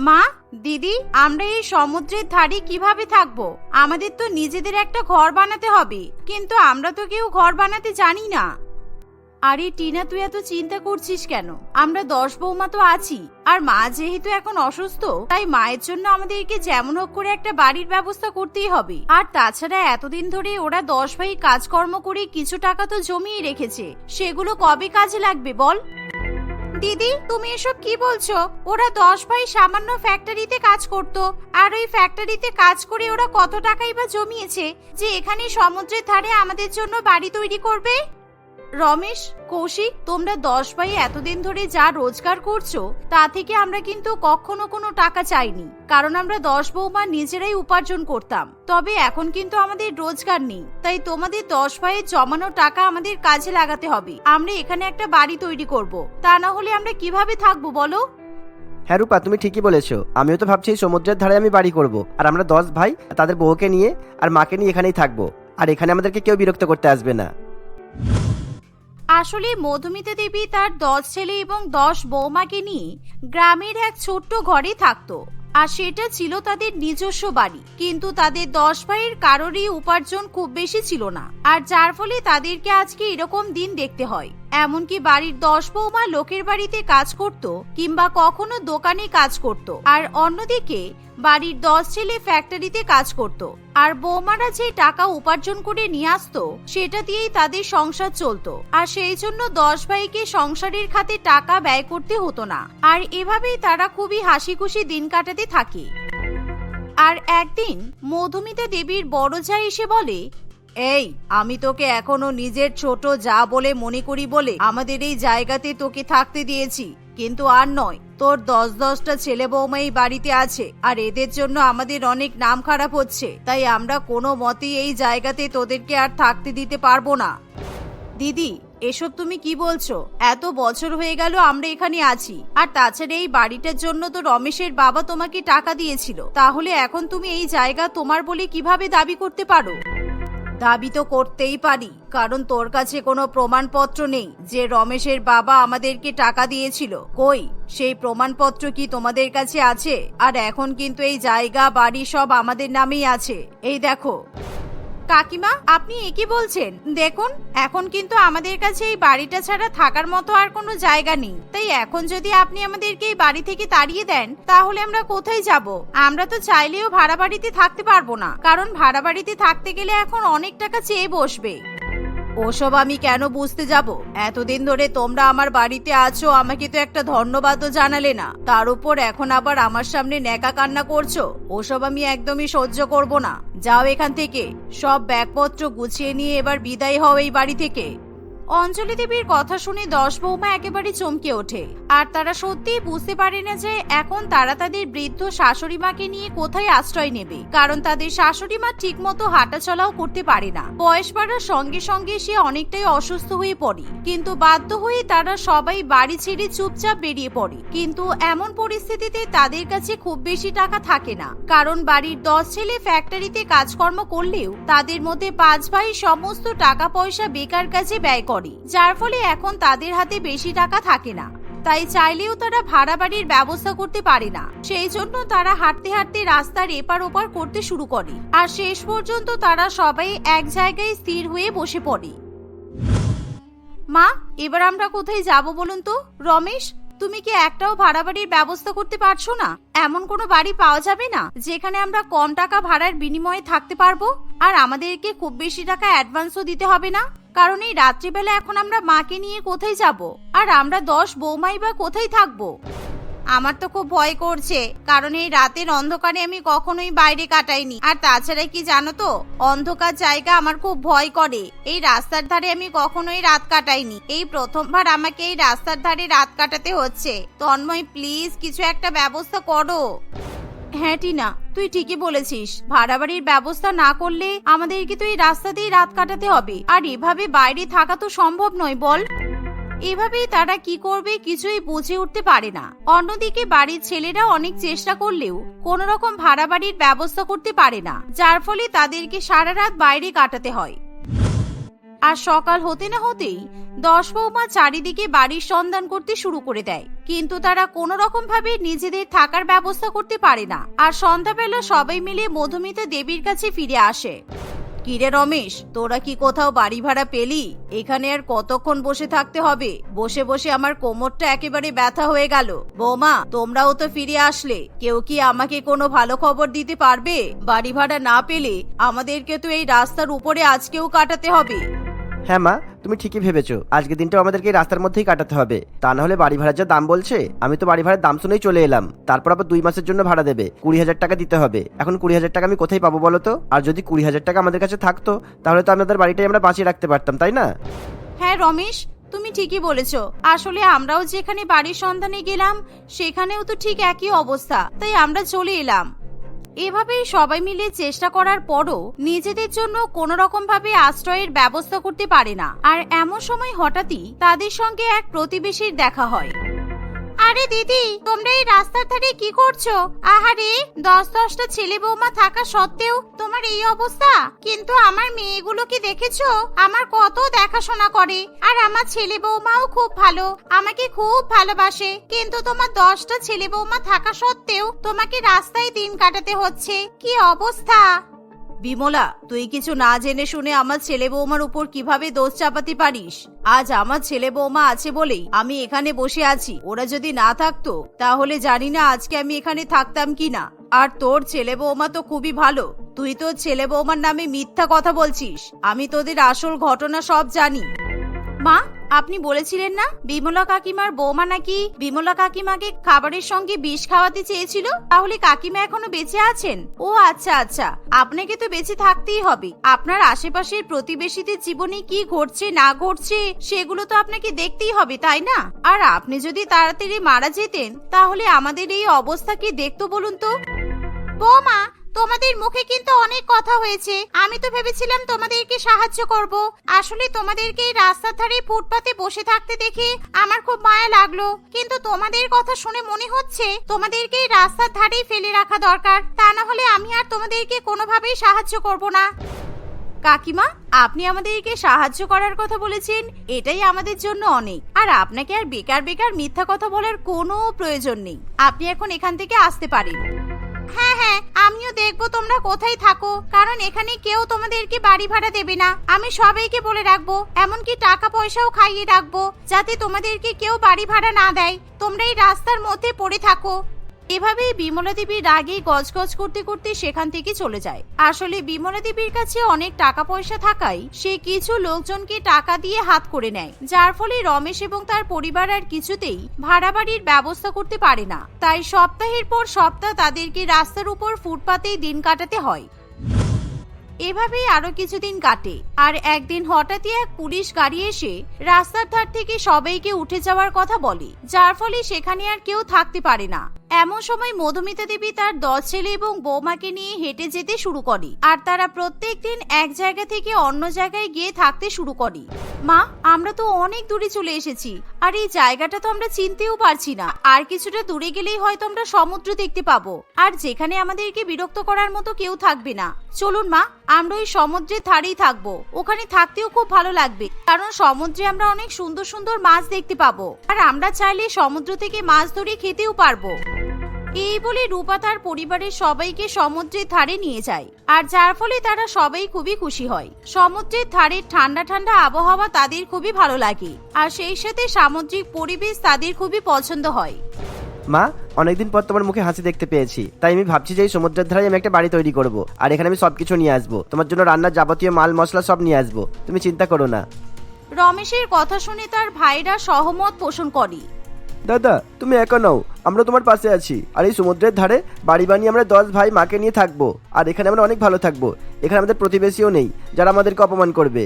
মা, দিদি, আমরা এই সমুদ্রের ধারে কীভাবে থাকব? আমাদের তো নিজেদের একটা ঘর বানাতে হবে। কিন্তু আমরা তো কেউ ঘর বানাতে জানি না। আরে, টিনা, তুই এত চিন্তা করছিস কেন? আমরা দশ বৌমা তো আছি। আর মা যেহেতু এখন অসুস্থ, তাই মায়ের জন্য আমাদেরকে যেমন হোক করে একটা বাড়ির ব্যবস্থা করতেই হবে। আর তাছাড়া এতদিন ধরে ওরা দশ ভাই কাজকর্ম করে কিছু টাকা তো জমিয়ে রেখেছে। সেগুলো কবে কাজে লাগবে বল? দিদি, তুমি এসব কি বলছো? ওরা দশ ভাই সামান্য ফ্যাক্টরিতে কাজ করত, আর ওই ফ্যাক্টরিতে কাজ করে ওরা কত টাকাই বা জমিয়েছে? যে এখানে সমুদ্রের ধারে আমাদের জন্য বাড়ি তৈরি করবে? রমেশ, কৌশিক, তোমরা দশ ভাই এতদিন ধরে যা রোজগার করছ, তা থেকে আমরা কিন্তু কখনো কোনো টাকা চাইনি। কারণ আমরা দশ বৌমা নিজেরাই উপার্জন করতাম। তবে এখন কিন্তু আমাদের রোজগার নেই। তাই তোমাদের দশ ভাইয়ের জমানো টাকা আমাদের কাজে লাগাতে হবে। আমরা এখানে একটা বাড়ি তৈরি করব। তা না হলে আমরা কীভাবে থাকব বলো? হ্যাঁ রূপা, তুমি ঠিকই বলেছ। আমিও তো ভাবছি সমুদ্রের ধারে আমি বাড়ি করব। আর আমরা দশ ভাই, তাদের বউকে নিয়ে আর মাকে নিয়ে এখানেই থাকব। আর এখানে আমাদেরকে কেউ বিরক্ত করতে আসবে না। আসলে মধুমিতা দেবী তার দশ ছেলে এবং দশ বৌমাকে নিয়ে গ্রামের এক ছোট্ট ঘরে থাকতো। আর সেটা ছিল তাদের নিজস্ব বাড়ি। কিন্তু তাদের দশ ভাইয়ের কারোরই উপার্জন খুব বেশি ছিল না। আর যার ফলে তাদেরকে আজকে এরকম দিন দেখতে হয়। এমনকি বাড়ির দশ বৌমা লোকের বাড়িতে কাজ করত কিংবা কখনো দোকানে কাজ করত। আর অন্যদিকে, বাড়ির দশ ছেলে ফ্যাক্টরিতে কাজ করত। আর বৌমারা যে টাকা উপার্জন করে নিয়ে আসতো, সেটা দিয়েই তাদের সংসার চলতো। আর সেই জন্য দশ ভাইকে সংসারের খাতে টাকা ব্যয় করতে হতো না। আর এভাবেই তারা খুবই হাসি খুশি দিন কাটাতে থাকে। আর একদিন মধুমিতা দেবীর বড় যা এসে বলে এই, আমি তোকে এখনও নিজের ছোট যা বলে মনে করি বলে আমাদের এই জায়গাতে তোকে থাকতে দিয়েছি। কিন্তু আর নয়, তোর দশ দশটা ছেলে বৌমা এই বাড়িতে আছে, আর এদের জন্য আমাদের অনেক নাম খারাপ হচ্ছে। তাই আমরা কোনো মতেই এই জায়গাতে তোদেরকে আর থাকতে দিতে পারব না। দিদি, এসব তুমি কি বলছো? এত বছর হয়ে গেল আমরা এখানে আছি। আর তাছাড়া এই বাড়িটার জন্য তো রমেশের বাবা তোমাকে টাকা দিয়েছিল। তাহলে এখন তুমি এই জায়গা তোমার বলে কীভাবে দাবি করতে পারো? দাবি তো করতেই পারি, কারণ তোর কাছে কোনো প্রমাণপত্র নেই যে রমেশের বাবা আমাদেরকে টাকা দিয়েছিল। কই, সেই প্রমাণপত্র কি তোমাদের কাছে আছে? আর এখন কিন্তু এই জায়গা, বাড়ি সব আমাদের নামেই আছে। এই দেখো। কাকিমা, আপনি একই বলছেন? দেখুন, এখন কিন্তু আমাদের কাছে এই বাড়িটা ছাড়া থাকার মতো আর কোনো জায়গা নেই। তাই এখন যদি আপনি আমাদেরকে এই বাড়ি থেকে তাড়িয়ে দেন, তাহলে আমরা কোথায় যাব? আমরা তো চাইলেও ভাড়া বাড়িতে থাকতে পারব না। কারণ ভাড়া বাড়িতে থাকতে গেলে এখন অনেক টাকা চেয়ে বসবে। ওসব আমি কেন বুঝতে যাব? এতদিন ধরে তোমরা আমার বাড়িতে আছো, আমাকে তো একটা ধন্যবাদও জানালে না। তার উপর এখন আবার আমার সামনে নেকা কান্না করছ? ওসব আমি একদমই সহ্য করব না। যাও এখান থেকে। সব ব্যাগপত্র গুছিয়ে নিয়ে এবার বিদায় হও এই বাড়ি থেকে। অঞ্জলি দেবীর কথা শুনে দশ বৌমা একেবারে চমকে ওঠে। আর তারা সত্যিই বুঝতে পারে না যে এখন তারা তাদের বৃদ্ধ শাশুড়ি মাকে নিয়ে কোথায় আশ্রয় নেবে। কারণ তাদের শাশুড়ি মা ঠিক মতো হাঁটাচলাও করতে পারে না। বয়স বাড়ার সঙ্গে সঙ্গে সে অনেকটাই অসুস্থ হয়ে পড়ে। কিন্তু বাধ্য হয়ে তারা সবাই বাড়ি ছেড়ে চুপচাপ বেরিয়ে পড়ে। কিন্তু এমন পরিস্থিতিতে তাদের কাছে খুব বেশি টাকা থাকে না। কারণ বাড়ির দশ ছেলে ফ্যাক্টরিতে কাজকর্ম করলেও তাদের মধ্যে পাঁচ ভাই সমস্ত টাকা পয়সা বেকার কাজে ব্যয় করে। যার ফলে এখন তাদের হাতে বেশি টাকা থাকে না। তাই চাইলেও তারা ভাড়া বাড়ির ব্যবস্থা করতে পারে না। সেই জন্য তারা হাঁটতে হাঁটতে রাস্তার এপার ওপার করতে শুরু করে। আর শেষ পর্যন্ত তারা সবাই এক জায়গায় স্থির হয়ে বসে পড়ে। মা, এবার আমরা কোথায় যাব বলুন তো? রমেশ, তুমি কি একটাও ভাড়া বাড়ির ব্যবস্থা করতে পারছ না? এমন কোনো বাড়ি পাওয়া যাবে না, যেখানে আমরা কম টাকা ভাড়ার বিনিময়ে থাকতে পারব? আর আমাদেরকে খুব বেশি টাকা অ্যাডভান্সও দিতে হবে না? কারণ এই রাত্রিবেলা এখন আমরা মাকে নিয়ে কোথায় যাব? আর আমরা দশ বৌমাই বা কোথায় থাকব? আমার তো খুব ভয় করছে, কারণ এই রাতের অন্ধকারে আমি কখনোই বাইরে কাটাইনি। আর তাছাড়া কি জানো তো, অন্ধকার জায়গা আমার খুব ভয় করে। এই রাস্তার ধারে আমি কখনোই রাত কাটাইনি। এই প্রথমবার আমাকে এই রাস্তার ধারে রাত কাটাতে হচ্ছে। তন্ময় প্লিজ কিছু একটা ব্যবস্থা করো। হ্যাঁ টিনা, তুই ঠিকই বলেছিস। ভাড়া বাড়ির ব্যবস্থা না করলে আমাদেরকে তো এই রাস্তাতেই রাত কাটাতে হবে। আর এভাবে বাইরে থাকা তো সম্ভব নয়, বল। এভাবেই তারা কি করবে কিছুই বুঝে উঠতে পারে না। অন্যদিকে বাড়ির ছেলেরা অনেক চেষ্টা করলেও কোন রকম ভাড়া বাড়ির ব্যবস্থা করতে পারে না, যার ফলে তাদেরকে সারা রাত বাইরে কাটাতে হয়। আর সকাল হতে না হতেই দশ বৌমা চারিদিকে বাড়ির সন্ধান করতে শুরু করে দেয়। কিন্তু তারা কোনো রকম ভাবে নিজেদের থাকার ব্যবস্থা করতে পারে না। আর সন্ধ্যাবেলা সবাই মিলে মধুমিতা দেবীর কাছে ফিরে আসে। কিরে রমেশ, তোরা কি কোথাও বাড়ি ভাড়া পেলি? এখানে আর কতক্ষণ বসে থাকতে হবে? বসে বসে আমার কোমরটা একেবারে ব্যথা হয়ে গেল। বৌমা, তোমরাও তো ফিরে আসলে। কেউ কি আমাকে কোনো ভালো খবর দিতে পারবে? বাড়ি ভাড়া না পেলে আমাদেরকে তো এই রাস্তার উপরে আজকেও কাটাতে হবে। হ্যাঁ মা, তুমি ঠিকই ভেবেছো। আজকে দিনটাও আমাদেরকে রাস্তার মধ্যেই কাটাতে হবে। তা না হলে বাড়ি ভাড়ার যা দাম বলছে, আমি তো বাড়ি ভাড়ার দাম শুনেই চলে এলাম। তারপর আবার দুই মাসের জন্য ভাড়া দেবে। কুড়ি হাজার টাকা দিতে হবে। এখন কুড়ি হাজার টাকা আমি কোথায় পাবো বলো তো? আর যদি কুড়ি হাজার টাকা আমাদের কাছে থাকতো, তাহলে তো আমাদের বাড়িটাই আমরা বাঁচিয়ে রাখতে পারতাম, তাই না? হ্যাঁ রমেশ, তুমি ঠিকই বলেছ। আসলে আমরাও যেখানে বাড়ির সন্ধানে গেলাম, সেখানেও তো ঠিক একই অবস্থা। তাই আমরা চলে এলাম। এভাবেই সবাই মিলে চেষ্টা করার পরও নিজেদের জন্য কোনো রকম ভাবে আশ্রয়ের ব্যবস্থা করতে পারে না। আর এমন সময় হঠাৎই তাদের সঙ্গে এক প্রতিবেশীর দেখা হয়। আরে দিদি, তোমরা এই রাস্তার ধারে কি করছ? আহারে, দশ দশটা ছেলে বৌমা থাকা সত্ত্বেও তোমার এই অবস্থা? কিন্তু আমার মেয়েগুলো কি দেখেছ? আমার কত দেখাশোনা করে। আর আমার ছেলে বৌমাও খুব ভালো, আমাকে খুব ভালোবাসে। কিন্তু তোমার দশটা ছেলে বৌমা থাকা সত্ত্বেও তোমাকে রাস্তায় দিন কাটাতে হচ্ছে। কি অবস্থা? বিমলা, তুই কিছু না জেনে শুনে আমার ছেলে বৌমার উপর কীভাবে দোষ চাপাতে পারিস? আজ আমার ছেলে বৌমা আছে বলেই আমি এখানে বসে আছি। ওরা যদি না থাকতো, তাহলে জানি না আজকে আমি এখানে থাকতাম কি না আর তোর ছেলে বৌমা তো খুবই ভালো। তুই তোর ছেলে বৌমার নামে মিথ্যা কথা বলছিস। আমি তোদের আসল ঘটনা সব জানি। মা আপনি বলেছিলেন না বিমলা কাকিমার বৌমা নাকি বিমলা কাকিমাকে খাবারের সঙ্গে বিষ খাওয়াতে চেয়েছিল? তাহলে কাকিমা এখনও বেঁচে আছেন? ও আচ্ছা আচ্ছা। আপনাকে তো বেঁচে থাকতেই হবে। আপনার আশেপাশের প্রতিবেশীদের জীবনে কি ঘটছে, না ঘটছে, সেগুলো তো আপনাকে দেখতেই হবে, তাই না? আর আপনি যদি তাড়াতাড়ি মারা যেতেন, তাহলে আমাদের এই অবস্থা কি দেখতো বলুন তো? বৌমা তোমাদের মুখে কিন্তু অনেক কথা হয়েছে। আমি তো ভেবেছিলাম তোমাদেরকে সাহায্য করব। আসলে তোমাদেরকে এই রাস্তার ধারে ফুটপাতে বসে থাকতে দেখে আমার খুব মায়া লাগল। কিন্তু তোমাদের কথা শুনে মনে হচ্ছে তোমাদেরকে এই রাস্তার ধারেই ফেলে রাখা দরকার। তা না হলে আমি আর তোমাদেরকে কোনোভাবেই সাহায্য করব না। কাকিমা, আপনি আমাদেরকে সাহায্য করার কথা বলেছেন, এটাই আমাদের জন্য অনেক। আর আপনাকে আর বেকার বেকার মিথ্যা কথা বলার কোনো প্রয়োজন নেই। আপনি এখন এখান থেকে আসতে পারেন। হ্যাঁ হ্যাঁ আমিও দেখব তোমরা কোথায় থাকো, কারণ এখানে কেউ তোমাদেরকে বাড়ি ভাড়া দেবে না। আমি সবাইকে বলে রাখব, এমনকি টাকা পয়সাও খাইয়ে রাখব, যাতে তোমাদেরকে কেউ বাড়ি ভাড়া না দেয়। তোমরা এই রাস্তার মধ্যে পড়ে থাকো। এভাবেই বিমলা দেবী রাগে গজগজ করতে করতে সেখান থেকে চলে যায়। আসলে বিমলা দেবীর কাছে অনেক টাকা পয়সা থাকায় সে কিছু লোকজনকে টাকা দিয়ে হাত করে নেয়, যার ফলে রমেশ এবং তার পরিবার আর কিছুতেই ভাড়া বাড়ির ব্যবস্থা করতে পারে না। তাই সপ্তাহের পর সপ্তাহ তাদেরকে রাস্তার উপর ফুটপাতেই দিন কাটাতে হয়। এভাবেই আরও কিছুদিন কাটে। আর একদিন হঠাৎই এক পুলিশ গাড়ি এসে রাস্তার ধার থেকে সবাইকে উঠে যাওয়ার কথা বলে, যার ফলে সেখানে আর কেউ থাকতে পারে না। এমন সময় মধুমিতা দেবী তার দশ ছেলে এবং বৌমাকে নিয়ে হেঁটে যেতে শুরু করে। আর তারা প্রত্যেক দিন এক জায়গা থেকে অন্য জায়গায় গিয়ে থাকতে শুরু করে। মা, আমরা তো অনেক দূরে চলে এসেছি। আর এই জায়গাটা তো আমরা চিনতেও পারছি না। আর কিছুটা দূরে গেলেই হয়তো আমরা সমুদ্র দেখতে পাবো। আর যেখানে আমাদেরকে বিরক্ত করার মতো কেউ থাকবে না। চলুন মা, আমরা ওই সমুদ্রের ধারেই থাকব। ওখানে থাকতেও খুব ভালো লাগবে। কারণ সমুদ্রে আমরা অনেক সুন্দর সুন্দর মাছ দেখতে পাবো। আর আমরা চাইলে সমুদ্র থেকে মাছ ধরে খেতেও পারব। এই বলে রূপা তার পরিবারের সবাইকে সমুদ্রের ধারে নিয়ে যায়। আর যার ফলে তারা সবাই খুবই খুশি হয়। সমুদ্রের ধারে ঠান্ডা ঠান্ডা আবহাওয়া তাদের খুবই ভালো লাগে। আর সেই সাথে সামুদ্রিক পরিবেশ তাদের খুবই পছন্দ হয়। মা অনেকদিন পর তোমার মুখে হাসি দেখতে পেয়েছি। তাই আমি ভাবছি যে এই সমুদ্রের ধারে আমি একটা বাড়ি তৈরি করব। আর এখানে আমি সবকিছু নিয়ে আসব। তোমার জন্য রান্নার যাবতীয় মাল মশলা সব নিয়ে আসব। তুমি চিন্তা করো না। রমেশের কথা শুনে তার ভাইরা সহমত পোষণ করে। দাদা, তুমি একা নাও, আমরা তোমার পাশে আছি। আর এই সমুদ্রের ধারে বাড়ি বানিয়ে আমরা দশ ভাই মাকে নিয়ে থাকব। আর এখানে আমরা অনেক ভালো থাকব। এখানে আমাদের প্রতিবেশীও নেই, যারা আমাদেরকে অপমান করবে।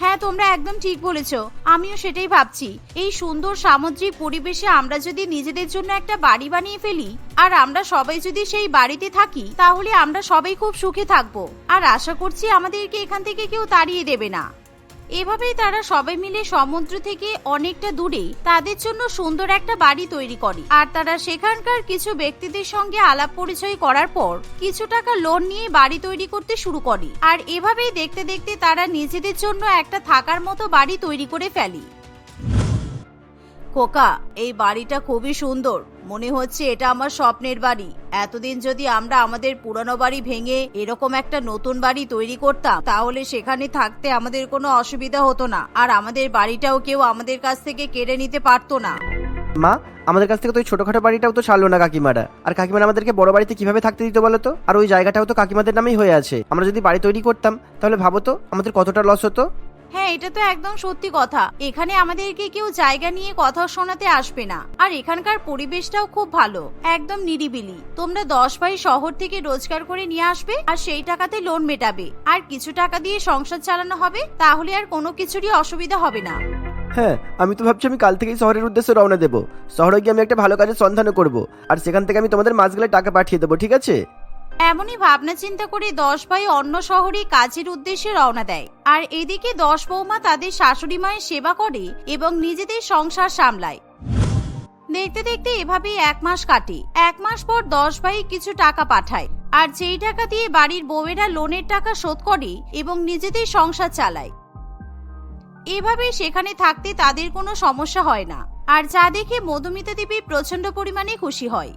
হ্যাঁ তোমরা একদম ঠিক বলেছ। আমিও সেটাই ভাবছি। এই সুন্দর সামুদ্রিক পরিবেশে আমরা যদি নিজেদের জন্য একটা বাড়ি বানিয়ে ফেলি, আর আমরা সবাই যদি সেই বাড়িতে থাকি, তাহলে আমরা সবাই খুব সুখে থাকব। আর আশা করছি আমাদেরকে এখান থেকে কেউ তাড়িয়ে দেবে না। এভাবেই তারা সবাই মিলে সমুদ্র থেকে অনেকটা দূরে তাদের জন্য সুন্দর একটা বাড়ি তৈরি করে। আর তারা সেখানকার কিছু ব্যক্তিদের সঙ্গে আলাপ পরিচয় করার পর কিছু টাকা লোন নিয়ে বাড়ি তৈরি করতে শুরু করে। আর এভাবেই দেখতে দেখতে তারা নিজেদের জন্য একটা থাকার মতো বাড়ি তৈরি করে ফেলে। খোকা, এই বাড়িটা খুবই সুন্দর। মনে হচ্ছে এটা আমার স্বপ্নের বাড়ি। এতদিন যদি আমরা আমাদের পুরনো বাড়ি ভেঙে এরকম একটা নতুন বাড়ি তৈরি করতাম, তাহলে সেখানে থাকতে আমাদের কোনো অসুবিধা হতো না। আর আমাদের বাড়িটাও কেউ আমাদের কাছ থেকে কেড়ে নিতে পারতো না। মা, আমাদের কাছ থেকে তো ওই ছোটখাটো বাড়িটাও তো ছাড়লো না কাকিমারা। আর কাকিমারা আমাদেরকে বড় বাড়িতে কীভাবে থাকতে দিত বলো তো আর ওই জায়গাটাও তো কাকিমাদের নামেই হয়ে আছে। আমরা যদি বাড়ি তৈরি করতাম, তাহলে ভাবো তো, আমাদের কতটা লস হতো? হ্যাঁ এটা তো একদম সত্যি কথা। এখানে আমাদেরকে কেউ জায়গা নিয়ে কথা শোনাতে আসবে না। আর এখানকার পরিবেশটাও খুব ভালো, একদম নিরিবিলি। তোমরা দশ ভাই শহর থেকে রোজগার করে নিয়ে আসবে আর সেই টাকাতে লোন মেটাবে। আর কিছু টাকা দিয়ে সংসার চালানো হবে, তাহলে আর কোনো কিছুরই অসুবিধা হবে না। হ্যাঁ আমি তো ভাবছি আমি কাল থেকেই শহরের উদ্দেশ্যে রওনা দেবো। শহরে গিয়ে আমি একটা ভালো কাজের সন্ধানও করব। আর সেখান থেকে আমি তোমাদের মাসগুলো টাকা পাঠিয়ে দেবো, ঠিক আছে? এমনই ভাবনা চিন্তা করে দশ ভাই অন্য শহরে কাজের উদ্দেশ্যে রওনা দেয়। আর এদিকে দশ বৌমা তাদের শাশুড়ি মায়ের সেবা করে এবং নিজেদের সংসার সামলায়। দেখতে দেখতে এভাবেই এক মাস কাটে। এক মাস পর দশ ভাই কিছু টাকা পাঠায়। আর যেই টাকা দিয়ে বাড়ির বউয়েরা লোনের টাকা শোধ করে এবং নিজেদের সংসার চালায়। এভাবে সেখানে থাকতে তাদের কোনো সমস্যা হয় না। আর যা দেখে মধুমিতা দেবী প্রচণ্ড পরিমাণে খুশি হয়।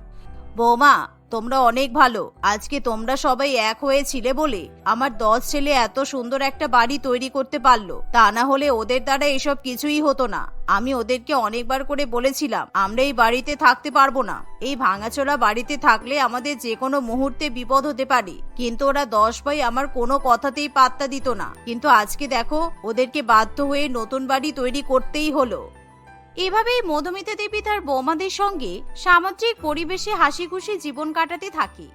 বৌমা তোমরা অনেক ভালো। আজকে তোমরা সবাই এক হয়েছিলে বলে আমার দশ ছেলে এত সুন্দর একটা বাড়ি তৈরি করতে পারল। তা না হলে ওদের দ্বারা এসব কিছুই হতো না। আমি ওদেরকে অনেকবার করে বলেছিলাম, আমরা এই বাড়িতে থাকতে পারব না। এই ভাঙাচোরা বাড়িতে থাকলে আমাদের যে কোনো মুহূর্তে বিপদ হতে পারে। কিন্তু ওরা দশ ভাই আমার কোনো কথাতেই পাত্তা দিত না। কিন্তু আজকে দেখো, ওদেরকে বাধ্য হয়ে নতুন বাড়ি তৈরি করতেই হলো। এভাবেই মধুমিতা দেবী তার বৌমাদের সঙ্গে সামুদ্রিক পরিবেশে হাসি খুশি জীবন কাটাতে থাকে।